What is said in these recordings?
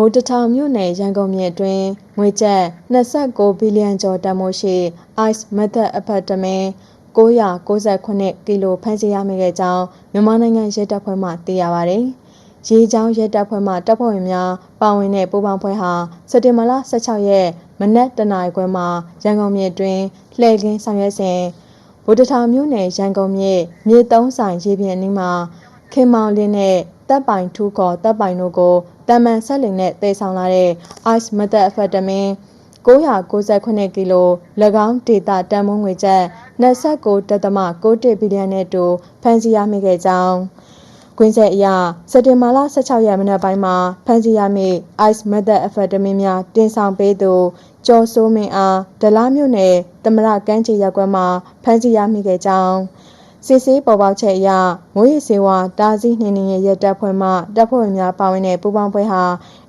ဗိုလ်တထောင်မြို့နယ်ရန်ကုန်မြို့အတွင်းငွေကျပ်29ဘီလီယံကျော်တန်ဖိုးရှိ ice method အဖက်တမင်998ကီလိုဖမ်းဆီးရမိခဲ့ကြောင်းမြန်မာနိုင်ငံရဲတပ်ဖွဲ့မှသိရပါဗျ။ရေချောင်းရဲတပ်ဖွဲ့မှတပ်ဖွဲ့ဝင်များပါဝင်တဲ့ပူးပေါင်းဖွဲ့ဟာစက်တင်ဘာလ16ရက်မနက်တနာရီခွဲမှာရန်ကုန်မြို့အတွင်းလှည့်ကင်းဆောင်ရွက်စဉ်ဗိုလ်တထောင်မြို့နယ်ရန်ကုန်မြို့မြေသုံးဆိုင်ရေပြင်အနီးမှာ ခင်မောင်လင်းနဲ့တပ်ပိုင်ထူးခေါ်တပ်ပိုင်တို့ကိုတမန်ဆက်လင်နဲ့တည်ဆောင်လာတဲ့ ice method amphetamine 998ကီလို၎င်းဒေတာတန်မုံငွေကျပ်29.61ဘီလီယံနဲ့တူဖမ်းဆီးရမိခဲ့ကြောင်းကွင်းဆက်အရစက်တင်ဘာလ16ရက်မနက်ပိုင်းမှာဖမ်းဆီးရမိ ice method amphetamine များတင်ဆောင်ပေးသူကျော်စိုးမင်းအားဒလားမြို့နယ်တမရကမ်းခြေရပ်ကွက်မှာဖမ်းဆီးရမိခဲ့ကြောင်း စစ်ဆေးပေါ်ပေါက်ချက်အရမိုးရီစေဝါတားဆီးနှင်းနှင်းရဲ့တပ်ဖွဲ့မှတပ်ဖွဲ့ဝင်များပါဝင်တဲ့ပူးပေါင်းဖွဲ့ဟာ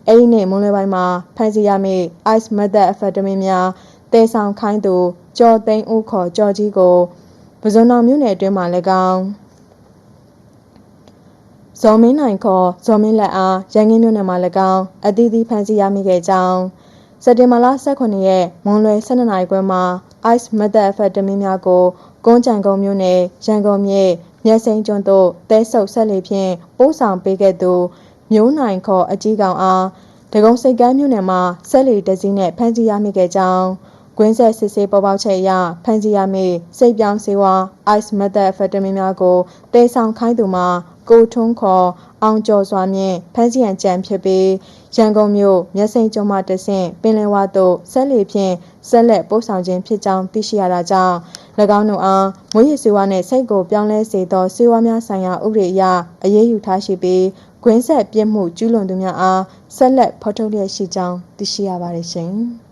အဲ့ဒီနေ့မွန်းလွဲပိုင်းမှာဖမ်းဆီးရမိ ice method amphetamine များတဲဆောင်ခိုင်းသူကျော်သိန်းဦးခေါ်ကျော်ကြီးကိုပဇွန်တော်မြို့နယ်အတွင်းမှာ၎င်းဇော်မင်းနိုင်ခေါ်ဇော်မင်းလက်အားရန်ကင်းမြို့နယ်မှာ၎င်းအသီးသီးဖမ်းဆီးရမိခဲ့ကြောင်း စက်တင်ဘာလ18ရက်မွန်လွယ်12နာရီခွဲမှာ ice method amphetamine များကိုကုန်းကြံကုန်းမြို့နယ်ရန်ကုန်မြို့မြက်စိန်ကျွန်းတို့တဲဆုပ်ဆက်လေဖြင့်ပို့ဆောင်ပေးခဲ့သူမျိုးနိုင်ခေါ်အကြီးကောင်အားဒဂုံစိတ်ကမ်းမြို့နယ်မှာဆက်လီတစည်းနဲ့ဖမ်းဆီးရမိခဲ့ကြောင်း ကွင်းဆက်စစ်ဆေးပေါ်ပေါက်ချက်အရဖမ်းဆီးရမိစိတ်ပြောင်းစေဝါ ice method amphetamine များကိုတေဆောင်ခိုင်းသူမှာကိုထွန်းခေါ်အောင်ကျော်စွာမြင့်ဖမ်းဆီးရန်ကြံဖြစ်ပြီးရန်ကုန်မြို့မြစိန်ကျွန်းမှတဆင့်ပင်လယ်ဝသို့ဆက်လီဖြင့်ဆက်လက်ပို့ဆောင်ခြင်းဖြစ်ကြောင်းသိရှိရတာကြောင့်၎င်းတို့အားမွေးရည်စေဝါနှင့်စိတ်ကိုပြောင်းလဲစေသောစေဝါများဆိုင်ရာဥပဒေအရအရေးယူထားရှိပြီးကွင်းဆက်ပြစ်မှုကျူးလွန်သူများအားဆက်လက်ဖော်ထုတ်လျက်ရှိကြောင်းသိရှိရပါတယ်ရှင်။